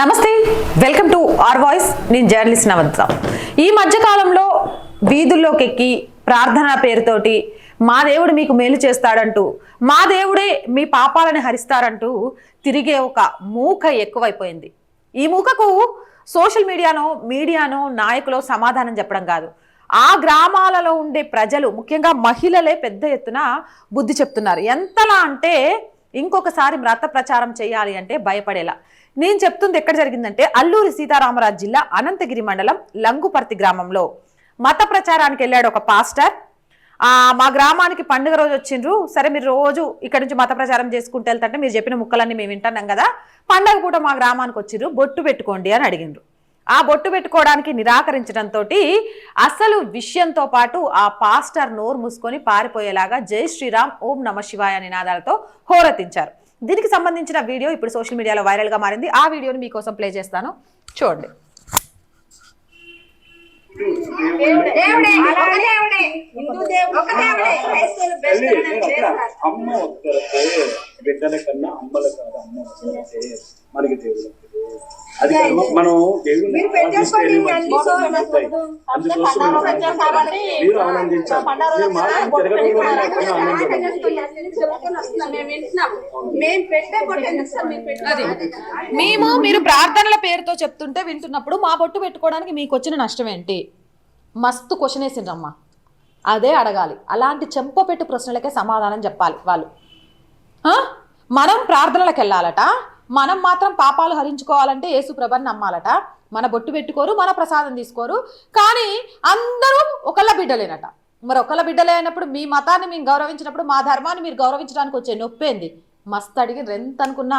నమస్తే welcome to R voice. నేను journalist నవంత ఈ మధ్యకాలంలో వీధుల్లోకి ఎక్కి ప్రార్థన పేరుతోటి మా దేవుడు మీకు మేలు చేస్తాడంటూ మా దేవుడే మీ పాపాలని హరిస్తారంటూ తిరిగే ఒక మూక ఎక్కువైపోయింది. ఈ మూకకు సోషల్ మీడియానో మీడియానో నాయకులో సమాధానం చెప్పడం కాదు. ఆ గ్రామాలలో ఉండే ప్రజలు ముఖ్యంగా మహిళలే పెద్ద ఎత్తున బుద్ధి చెప్తున్నారు. ఎంతలా అంటే ఇంకొకసారి మత ప్రచారం చేయాలి అంటే భయపడేలా. నేను చెప్తుంది ఎక్కడ జరిగిందంటే అల్లూరి సీతారామరాజు జిల్లా అనంతగిరి మండలం లంగుపర్తి గ్రామంలో. మత ప్రచారానికి వెళ్ళాడు ఒక పాస్టర్. మా గ్రామానికి పండుగ రోజు వచ్చిండ్రు. సరే మీరు రోజు ఇక్కడ నుంచి మత ప్రచారం చేసుకుంటూ వెళ్తుంటే మీరు చెప్పిన ముక్కలన్నీ మేము వింటున్నాం కదా. పండగ పూట మా గ్రామానికి వచ్చిండ్రు బొట్టు పెట్టుకోండి అని అడిగిండ్రు. ఆ బొట్టు పెట్టుకోవడానికి నిరాకరించడంతో అసలు విషయంతో పాటు ఆ పాస్టర్ నోరు మూసుకొని పారిపోయేలాగా జై శ్రీరామ్ ఓం నమ శివాయ నినాదాలతో హోరెత్తించారు. దీనికి సంబంధించిన వీడియో ఇప్పుడు సోషల్ మీడియాలో వైరల్గా మారింది. ఆ వీడియోని మీకోసం ప్లే చేస్తాను. చూడండి. దేవుడే ఒక దేవుడే హిందూ దేవుడు ఒక దేవుడే. క్రైస్తవులు బెస్ట్ తల్లి, అని నేను లేదు అక్కడ అమ్మ వస్తే బిడ్డల కన్నా అమ్మల కాదు అమ్మ వస్తే మనకి దేవుడు. అది మనం. అందుకోసం మీరు ఆనందించాలి. మీరు మాత్రం తిరగడంలో మేము మీరు పెట్టే మేము మీరు ప్రార్థనల పేరుతో చెప్తుంటే వింటున్నప్పుడు మా బొట్టు పెట్టుకోవడానికి మీకు వచ్చిన నష్టం ఏంటి? మస్తు క్వశ్చన్ వేసిండ్రమ్మా. అదే అడగాలి. అలాంటి చెంపపెట్టు ప్రశ్నలకే సమాధానం చెప్పాలి వాళ్ళు. ఆ? మనం ప్రార్థనలకు వెళ్ళాలట. మనం మాత్రం పాపాలు హరించుకోవాలంటే యేసు ప్రభని నమ్మాలట మన బొట్టు పెట్టుకోరు మన ప్రసాదం తీసుకోరు కానీ అందరూ ఒకళ్ళ బిడ్డలేనట మరి ఒకళ్ళ బిడ్డలే అయినప్పుడు మీ మతాన్ని మేము గౌరవించినప్పుడు మా ధర్మాన్ని మీరు గౌరవించడానికి వచ్చే నొప్పేంది మస్తు అడిగి ఎంత అనుకున్నా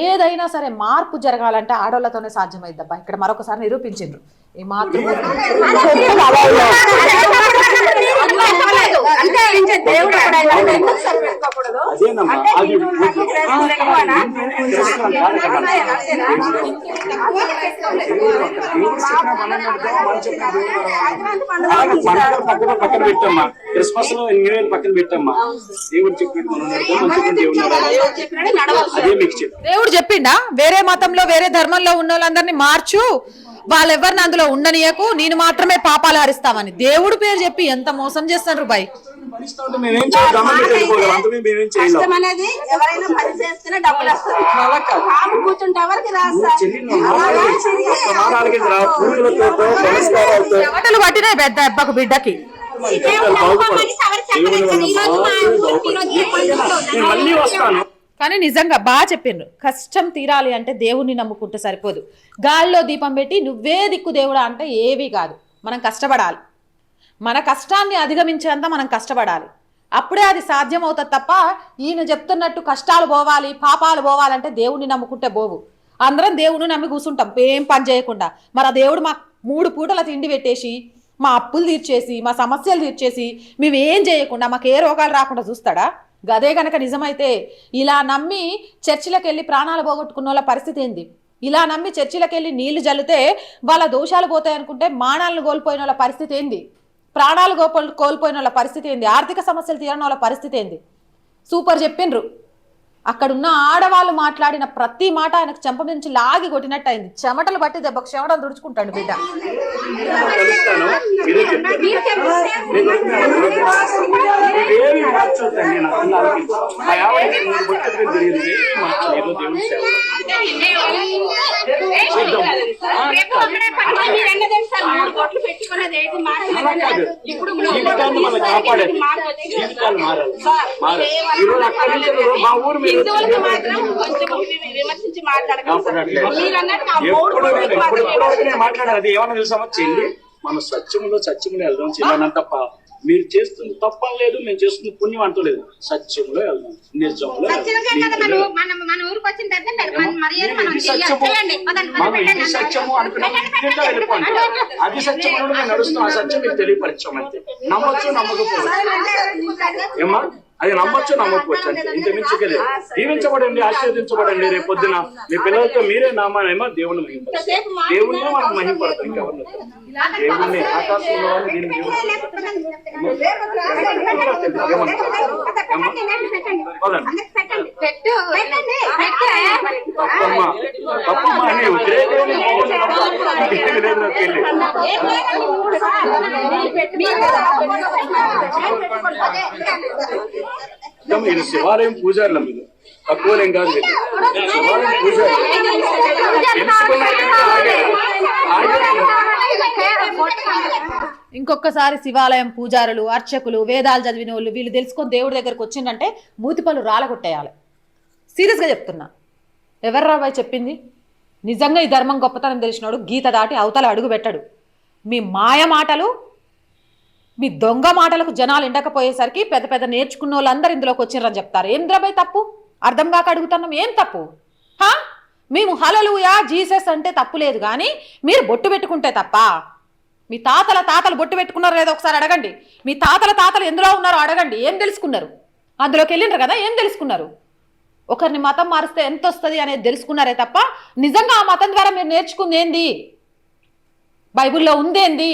ఏదైనా సరే మార్పు జరగాలంటే ఆడోళ్ళతోనే సాధ్యమైద్దబ్బా ఇక్కడ మరొకసారి నిరూపించిండ్రు ఈ మాతృ అంటే దేవుడు పక్కన పక్కన పెట్టమ్మా. క్రిస్మస్ న్యూ ఇయర్ పక్కన పెట్టమ్మా. దేవుడు చెప్పినట్టు మనం. అదే మీకు దేవుడు చెప్పిండా? వేరే మతంలో వేరే ధర్మంలో ఉన్న వాళ్ళందరినీ మార్చు. వాళ్ళెవరిని అందులో ఉండనీయకు? నేను మాత్రమే పాపాలు హరిస్తామని. దేవుడు పేరు చెప్పి ఎంత మోసం చేయలేం కష్టం అనేది ఎవరైనా పని చేస్తేనే డబ్బులు వస్తాయి. కాపు కూర్చుంటే ఎవరికి రాదు సార్ అలాగే చెయ్యి. మారాలకి రా పూలతో పురస్కారాలతో చెమటలు పట్టినాయి పెద్ద అబ్బకు బిడ్డకి. మళ్ళీ వస్తాను. కానీ నిజంగా బాగా చెప్పిండ్రు. కష్టం తీరాలి అంటే దేవుణ్ణి నమ్ముకుంటే సరిపోదు. గాల్లో దీపం పెట్టి నువ్వే దిక్కు దేవుడా అంటే ఏవి కాదు. మనం కష్టపడాలి. మన కష్టాన్ని అధిగమించేంత మనం కష్టపడాలి. అప్పుడే అది సాధ్యం అవుతుంది తప్ప ఈయన చెప్తున్నట్టు కష్టాలు పోవాలి పాపాలు పోవాలంటే దేవుణ్ణి నమ్ముకుంటే పోవు. అందరం దేవుడిని నమ్మి కూర్చుంటాం ఏం పని చేయకుండా. మరి ఆ దేవుడు మా మూడు పూటల తిండి పెట్టేసి మా అప్పులు తీర్చేసి మా సమస్యలు తీర్చేసి మేము ఏం చేయకుండా మాకు ఏ రోగాలు రాకుండా చూస్తాడా? గదే గనక నిజమైతే ఇలా నమ్మి చర్చిలకు వెళ్ళి ప్రాణాలు పోగొట్టుకున్న వాళ్ళ పరిస్థితి ఏంది? ఇలా నమ్మి చర్చిలకు వెళ్ళి నీళ్ళు జల్లితే వాళ్ళ దోషాలు పోతాయి అనుకుంటే మానాలను కోల్పోయిన వాళ్ళ పరిస్థితి ఏంది? ప్రాణాలు కోల్పోయిన వాళ్ళ పరిస్థితి ఏంది? ఆర్థిక సమస్యలు తీరని వాళ్ళ పరిస్థితి ఏంది? సూపర్ చెప్పిండ్రు అక్కడున్న ఆడవాళ్ళు మాట్లాడిన ప్రతి మాట ఆయనకు చెంప నుంచి లాగి కొట్టినట్టు అయింది చెమటలు బట్టి దెబ్బ చెమటలు తుడుచుకుంటాడు బిడ్డ. కలుస్తాను ఏదో ఊరు మీద హిందువులకు మాత్రం కొంచెం విమర్శించి మాట్లాడగలరు మాట్లాడాలి. అది ఏమన్నా తెలుసా? చెల్లి మన సత్యములో సత్యములో వెళ్దాం చిన్న తప్ప మీరు చేస్తుంది తప్పని లేదు మేము చేస్తుంది పుణ్యం అంటలేదు సత్యములో వెళ్దాం నిజంలో మనం ఇది. సత్యము వెళ్ళిపోండి అది సత్యములో మేము నడుస్తాం ఆ సత్యం మీకు తెలియపరిచాం అంతే నమ్మొచ్చు నమ్మకపోవచ్చు ఏమ్మా అది నమ్మొచ్చు నమ్మకపోవచ్చు అంతే. ఇంత మించుకెళ్ళి దీవించబడండి ఆశీర్వదించబడండి. రేపు పొద్దున మీ పిల్లలతో మీరే నామానేమో దేవుని మహింపడతారు దేవుణ్ణి మనం మహింపడతాం ఇంకెవరిని దేవుణ్ణి ఆకాశంలో మీరు శివాలయం పూజారుల మీరు. తక్కువలేం కాదు శివాలయం. ఆగారు. ఇంకొకసారి శివాలయం పూజారులు అర్చకులు వేదాలు చదివిన వాళ్ళు వీళ్ళు తెలుసుకొని దేవుడి దగ్గరకు వచ్చిందంటే మూతిపళ్ళు రాలగొట్టేయాలి. సీరియస్గా చెప్తున్నా. ఎవరు రాబాయ్ చెప్పింది? నిజంగా ఈ ధర్మం గొప్పతనం తెలిసినాడు గీత దాటి అవతల అడుగు పెట్టడు. మీ మాయ మాటలు మీ దొంగ మాటలకు జనాలు ఎండకపోయేసరికి పెద్ద పెద్ద నేర్చుకున్న వాళ్ళందరూ ఇందులోకి వచ్చిండ్రని చెప్తారు. ఏం ద్రబాయ్ తప్పు? అర్థం కాక అడుగుతున్నాం. ఏం తప్పు? హా? మేము హలలుయా జీసస్ అంటే తప్పు లేదు కానీ మీరు బొట్టు పెట్టుకుంటే తప్ప మీ తాతల తాతలు బొట్టు పెట్టుకున్నారో లేదో ఒకసారి అడగండి. మీ తాతల తాతలు ఎందులో ఉన్నారో అడగండి. ఏం తెలుసుకున్నారు? అందులోకి వెళ్ళిండ్రు కదా ఏం తెలుసుకున్నారు? ఒకరిని మతం మారిస్తే ఎంత వస్తుంది అనేది తెలుసుకున్నారే తప్ప నిజంగా ఆ మతం ద్వారా మీరు నేర్చుకుంది ఏంది? బైబిల్లో ఉందేంది?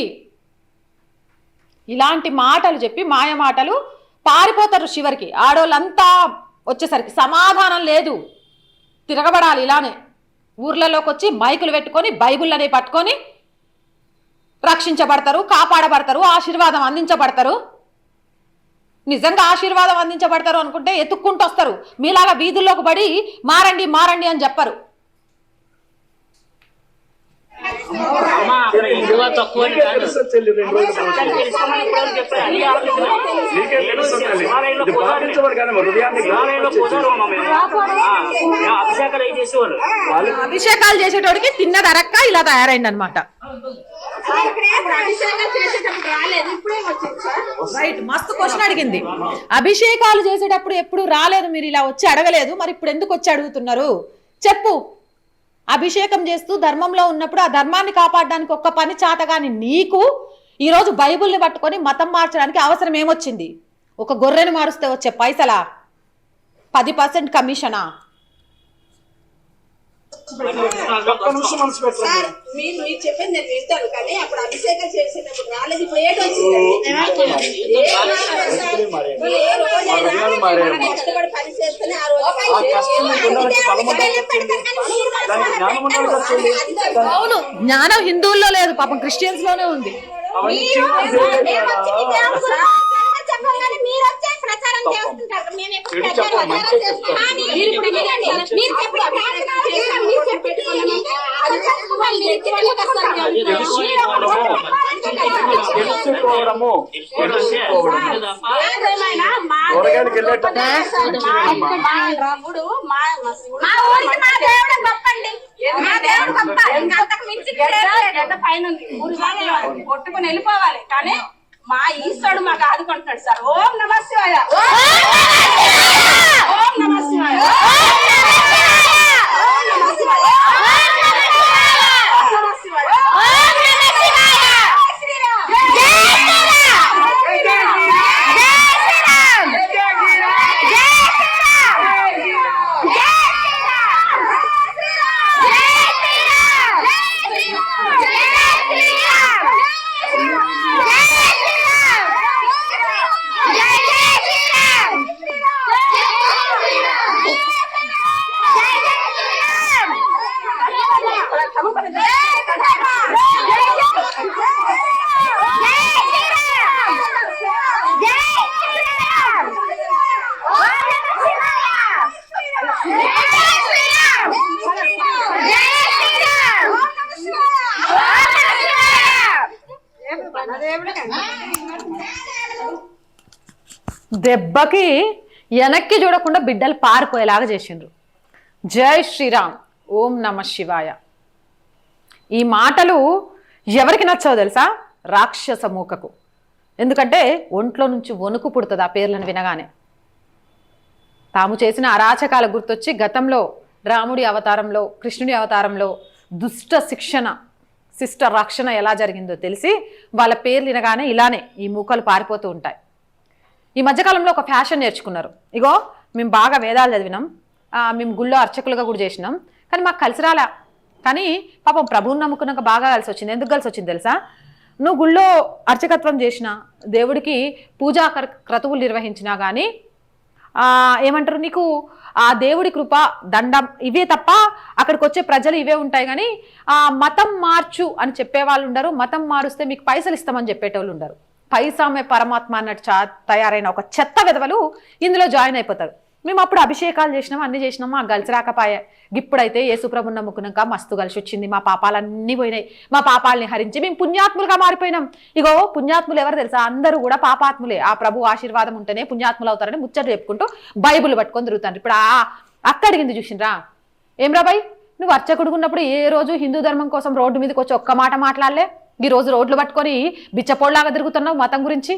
ఇలాంటి మాటలు చెప్పి మాయ మాటలు పారిపోతారు చివరికి. ఆడోళ్ళంతా వచ్చేసరికి సమాధానం లేదు. తిరగబడాలి ఇలానే. ఊర్లలోకి వచ్చి మైకులు పెట్టుకొని బైబిల్ అనేవి పట్టుకొని రక్షించబడతారు కాపాడబడతారు ఆశీర్వాదం అందించబడతారు. నిజంగా ఆశీర్వాదం అందించబడతారు అనుకుంటే ఎత్తుక్కుంటూ వస్తారు. మీలాగా వీధుల్లోకి పడి మారండి మారండి అని చెప్పరు. అభిషేకాలు చేసేటోడికి తిన్నది అరక్క ఇలా తయారైంది అనమాట రైట్ మస్తు క్వశ్చన్ అడిగింది. అభిషేకాలు చేసేటప్పుడు ఎప్పుడు రాలేదు మీరు ఇలా వచ్చి అడగలేదు మరి ఇప్పుడు ఎందుకు వచ్చి అడుగుతున్నారు? చెప్పు. అభిషేకం చేస్తూ ధర్మంలో ఉన్నప్పుడు ఆ ధర్మాన్ని కాపాడడానికి ఒక్క పని చాతగాని నీకు ఈరోజు బైబిల్ని పట్టుకొని మతం మార్చడానికి అవసరం ఏమొచ్చింది? ఒక గొర్రెను మారుస్తే వచ్చే పైసలా? పది పర్సెంట్ కమిషనా ఒక్క నిమిషం మనసు పెట్టండి సార్ మీరు మీరు చెప్పింది నేను వింటాను కానీ అప్పుడు అభిషేకం చేసేటప్పుడు రాలేదు. మనం కష్టపడి పని చేస్తేనే ఆ రోజు. అవును జ్ఞానం హిందువుల్లో లేదు పాపం క్రిస్టియన్స్లోనే ఉంది తెలుసుకోవడము తెలుసుకోవడము వెళ్ళేటప్పుడు మా- ఊరికి మా దేవుడు గొప్పండి. మా దేవుడు గొప్ప. ఇంకా అంతకు మించి పైన కొట్టుకుని వెళ్ళిపోవాలి. కానీ మా ఈశ్వరుడు మాకు ఆదుకుంటున్నాడు సార్. ఓం నమ శివాయ. దెబ్బకి వెనక్కి చూడకుండా బిడ్డలు పారిపోయేలాగా చేసిండ్రు. జై శ్రీరామ్ ఓం నమ శివాయ. ఈ మాటలు ఎవరికి నచ్చవు తెలుసా? రాక్షస మూకకు. ఎందుకంటే ఒంట్లో నుంచి వణుకు పుడుతుంది ఆ పేర్లను వినగానే. తాము చేసిన అరాచకాల గుర్తొచ్చి గతంలో రాముడి అవతారంలో కృష్ణుడి అవతారంలో దుష్ట శిక్షణ శిష్ట రక్షణ ఎలా జరిగిందో తెలిసి వాళ్ళ పేర్లు వినగానే ఇలానే ఈ మూకలు పారిపోతూ ఉంటాయి. ఈ మధ్యకాలంలో ఒక ఫ్యాషన్ నేర్చుకున్నారు. ఇగో మేము బాగా వేదాలు చదివినాం. మేము గుళ్ళో అర్చకులుగా కూడా చేసినాం. కానీ మాకు కలిసి రాలే. కానీ పాపం ప్రభువుని నమ్ముకున్నాక బాగా కలిసి వచ్చింది. ఎందుకు కలిసి వచ్చింది తెలుసా? నువ్వు గుళ్ళో అర్చకత్వం చేసిన దేవుడికి పూజా క్రతువులు నిర్వహించినా కానీ ఏమంటారు నీకు? ఆ దేవుడి కృప దండం ఇవే తప్ప అక్కడికి వచ్చే ప్రజలు ఇవే ఉంటాయి కానీ ఆ మతం మార్చు అని చెప్పే వాళ్ళు ఉండరు. మతం మారుస్తే మీకు పైసలు ఇస్తామని చెప్పేటోళ్ళు ఉండరు. పైసామే పరమాత్మ అన్నట్టు చా తయారైన ఒక చెత్త విధవలు ఇందులో జాయిన్ అయిపోతారు. మేము అప్పుడు అభిషేకాలు చేసినాం అన్ని చేసినాము ఆ కలిసి రాకపాయే. ఇప్పుడైతే యేసుప్రభుని నమ్ముకున్నాక మస్తు కలిసి వచ్చింది. మా పాపాలన్నీ పోయినాయి. మా పాపాలని హరించి మేము పుణ్యాత్ములుగా మారిపోయినాం. ఇగో పుణ్యాత్ములు ఎవరు తెలుసా? అందరూ కూడా పాపాత్ములే. ఆ ప్రభు ఆశీర్వాదం ఉంటేనే పుణ్యాత్ములు అవుతారని ముచ్చట చెప్పుకుంటూ బైబుల్ పట్టుకొని తిరుగుతారు ఇప్పుడు ఆ అక్క అడిగింది చూసిండ్రా? ఏం రాబాయ్ నువ్వు అర్చకుడుకున్నప్పుడు ఏ రోజు హిందూ ధర్మం కోసం రోడ్డు మీదకి వచ్చి ఒక్క మాట మాట్లాడలే? ఈ రోజు రోడ్లు పట్టుకొని బిచ్చపోళ్ళలాగా తిరుగుతున్నావు మతం గురించి?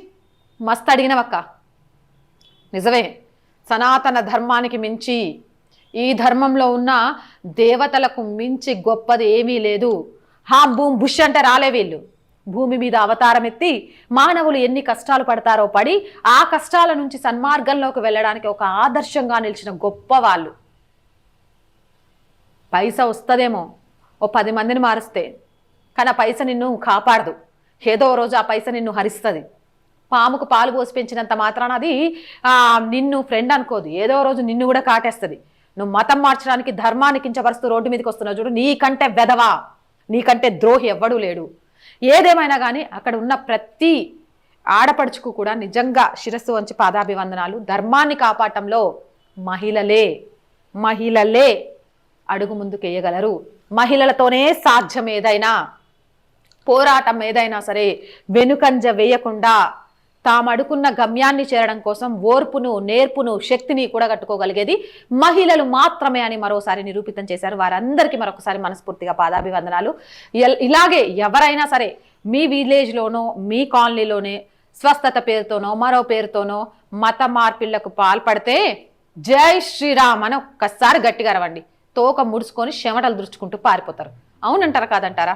మస్తు అడిగినవక్క. నిజమే సనాతన ధర్మానికి మించి ఈ ధర్మంలో ఉన్న దేవతలకు మించి గొప్పది ఏమీ లేదు. హా భూమి బుష్ అంటే రాలే వీళ్ళు. భూమి మీద అవతారం ఎత్తి మానవులు ఎన్ని కష్టాలు పడతారో పడి ఆ కష్టాల నుంచి సన్మార్గంలోకి వెళ్ళడానికి ఒక ఆదర్శంగా నిలిచిన గొప్ప వాళ్ళు. పైస వస్తుందేమో ఓ పది మందిని మారుస్తే. కానీ ఆ పైస నిన్ను కాపాడదు. ఏదో రోజు ఆ పైస నిన్ను హరిస్తుంది. పాముకు పాలు పోసి పెంచినంత మాత్రాన అది నిన్ను ఫ్రెండ్ అనుకోదు. ఏదో రోజు నిన్ను కూడా కాటేస్తుంది. నువ్వు మతం మార్చడానికి ధర్మాన్ని కించపరుస్తూ రోడ్డు మీదకి వస్తున్నావు చూడు నీకంటే వెధవా నీకంటే ద్రోహి ఎవ్వడూ లేడు. ఏదేమైనా కానీ అక్కడ ఉన్న ప్రతి ఆడపడుచుకు కూడా నిజంగా శిరస్సు వంచి పాదాభివందనాలు. ధర్మాన్ని కాపాడటంలో మహిళలే మహిళలే అడుగు ముందుకు వేయగలరు. మహిళలతోనే సాధ్యం ఏదైనా. పోరాటం ఏదైనా సరే వెనుకంజ వేయకుండా తామడుకున్న గమ్యాన్ని చేరడం కోసం ఓర్పును నేర్పును శక్తిని కూడా కట్టుకోగలిగేది మహిళలు మాత్రమే అని మరోసారి నిరూపితం చేశారు. వారందరికీ మరొకసారి మనస్ఫూర్తిగా పాదాభివందనాలు. ఇలాగే ఎవరైనా సరే మీ విలేజ్లోనో మీ కాలనీలోనే స్వస్థత పేరుతోనో మరో పేరుతోనో మత మార్పిళ్ళకు పాల్పడితే జై శ్రీరామ్ అని ఒక్కసారి గట్టిగా రవండి తోక ముడుచుకొని చెమటలు దురుచుకుంటూ పారిపోతారు. అవునంటారా కాదంటారా?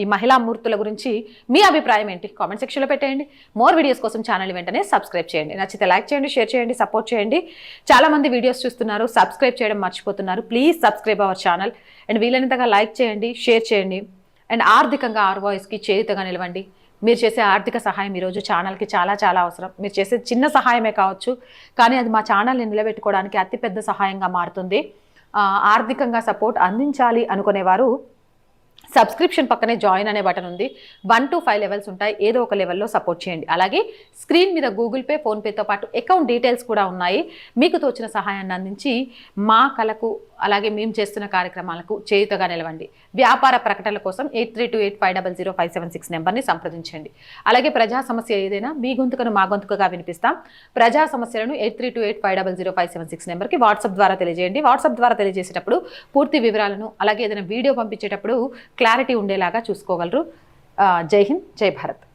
ఈ మహిళా మూర్తుల గురించి మీ అభిప్రాయం ఏంటి? కామెంట్ సెక్షన్లో పెట్టేయండి. మోర్ వీడియోస్ కోసం ఛానల్ వెంటనే సబ్స్క్రైబ్ చేయండి. నచ్చితే లైక్ చేయండి షేర్ చేయండి సపోర్ట్ చేయండి. చాలామంది వీడియోస్ చూస్తున్నారు సబ్స్క్రైబ్ చేయడం మర్చిపోతున్నారు. Please subscribe our channel. And వీలైనంతగా like చేయండి షేర్ చేయండి. అండ్ ఆర్థికంగా ఆర్ వాయిస్కి చేయుతగా నిలవండి. మీరు చేసే ఆర్థిక సహాయం ఈరోజు ఛానల్కి చాలా చాలా అవసరం. మీరు చేసే చిన్న సహాయమే కావచ్చు కానీ అది మా ఛానల్ని నిలబెట్టుకోవడానికి అతిపెద్ద సహాయంగా మారుతుంది. ఆర్థికంగా సపోర్ట్ అందించాలి అనుకునేవారు సబ్స్క్రిప్షన్ పక్కనే జాయిన్ అనే బటన్ ఉంది. వన్ టు ఫైవ్ లెవెల్స్ ఉంటాయి. ఏదో ఒక లెవెల్లో సపోర్ట్ చేయండి. అలాగే స్క్రీన్ మీద గూగుల్ పే ఫోన్పేతో పాటు అకౌంట్ డీటెయిల్స్ కూడా ఉన్నాయి. మీకు తోచిన సహాయాన్ని అందించి మా కళకు అలాగే మేము చేస్తున్న కార్యక్రమాలకు చేయుతగా నిలవండి. వ్యాపార ప్రకటనల కోసం eight three two eight five double zero five seven six నెంబర్ని సంప్రదించండి. అలాగే ప్రజా సమస్య ఏదైనా మీ గొంతుకను మా గొంతుకగా వినిపిస్తాం. ప్రజా సమస్యలను eight three two eight five double zero five seven six నెంబర్కి వాట్సాప్ ద్వారా తెలియజేయండి. వాట్సాప్ ద్వారా తెలియజేసేటప్పుడు పూర్తి వివరాలను అలాగే ఏదైనా వీడియో పంపించేటప్పుడు క్లారిటీ ఉండేలాగా చూసుకోగలరు. జై హింద్ జై భారత్.